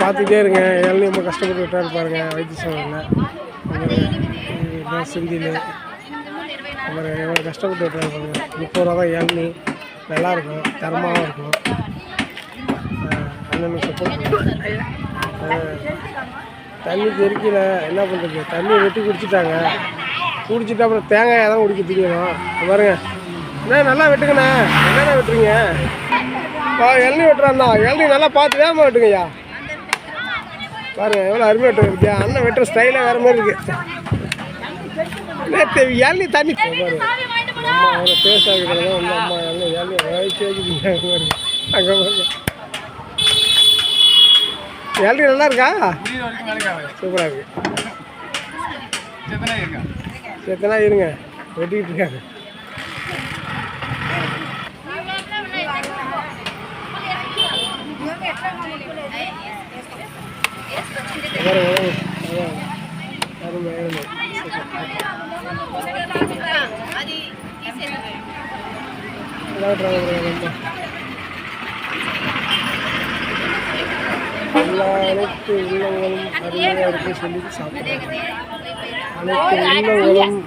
பார்த்துட்டே இருங்க. இளநீ ரொம்ப கஷ்டப்பட்டு விட்டாரு பாருங்க வைத்தியசாலையில். சிந்தியில். அப்புறம் எவ்வளோ கஷ்டப்பட்டு விட்டாரு பாருங்க. முப்பது ரூபா தான் இளநீ நல்லாயிருக்கும் தரமாகவும் இருக்கும். ஆஹ் அண்ணனுக்கு சப்போர்ட் தண்ணி தெறிக்கல என்ன பண்ணுறது தண்ணி வெட்டி குடிச்சிட்டாங்க. குடிச்சிட்டு அப்புறம் தேங்காயை தான் குடிக்க தெரியணும். பாருங்க. அண்ணா நல்லா வெட்டுங்கண்ணே. என்னண்ணா வெட்டுறீங்க? பா இளநீ வெட்டுறாண்ணா இளநீ நல்லா பார்த்து வேகமாக வெட்டுங்கய்யா. பாருங்க எவ்வளோ அருமையாக வெட்டு இருக்கியா அண்ணன் வெட்டுற ஸ்டைலாக வேறு மாதிரி இருக்கு. இளநீ தண்ணி. பாருங்க. அம்மா எவ்வளோ டேஸ்ட்டாக இருக்கிறதா வந்து அம்மா வயிற்று வைக்கிங்க பாருங்க அங்கே பாருங்க. இளநீ நல்லா இருக்கா? சூப்பராக இருக்கு. எத்தனை இருங்க. வெட்டிக்கிட்டு இருக்காங்க எல்லா அனைத்து உள்ளங்களும் அருமையாக இருக்கு சொல்லி சாப்பிட்றாங்க அனைத்து உள்ளங்களும்